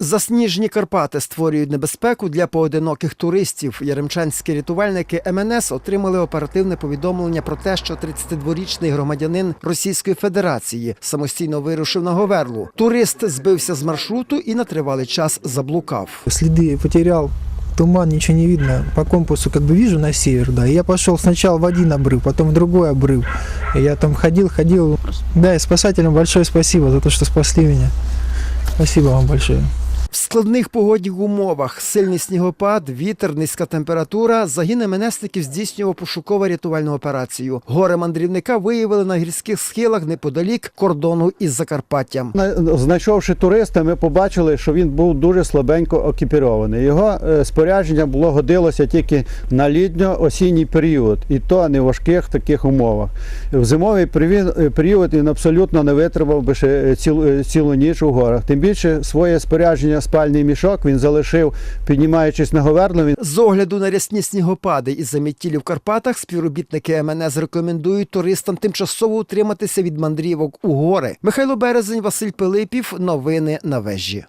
Засніжені Карпати створюють небезпеку для поодиноких туристів. Яремчанські рятувальники МНС отримали оперативне повідомлення про те, що 32-річний громадянин Російської Федерації самостійно вирушив на Говерлу. Турист збився з маршруту і на тривалий час заблукав. Следы потерял, туман, ничего не видно. По компасу как бы вижу на север, да. И я пошел сначала в один обрыв, потом в другой обрыв. И я там ходил, ходил. Да, и спасателям большое спасибо за то, что спасли меня. Спасибо вам большое. В складних погодних умовах сильний снігопад, вітер, низька температура. Загін МНСників здійснював пошуково рятувальну операцію. Горе мандрівника виявили на гірських схилах неподалік кордону із Закарпаттям. На- Знайшовши туриста, ми побачили, що він був дуже слабенько екіпірований. Його е, спорядження було годилося тільки на літньо-осінній період, і то не в важких таких умовах. В зимовий е, період він абсолютно не витримав би ще цілу, е, цілу ніч у горах. Тим більше своє спорядження, спальний мішок він залишив, піднімаючись на говерну. Він З огляду на рясні снігопади і замітілі в Карпатах співробітники МНС рекомендують туристам тимчасово утриматися від мандрівок у гори. Михайло Березень, Василь Пилипів. Новини на вежі.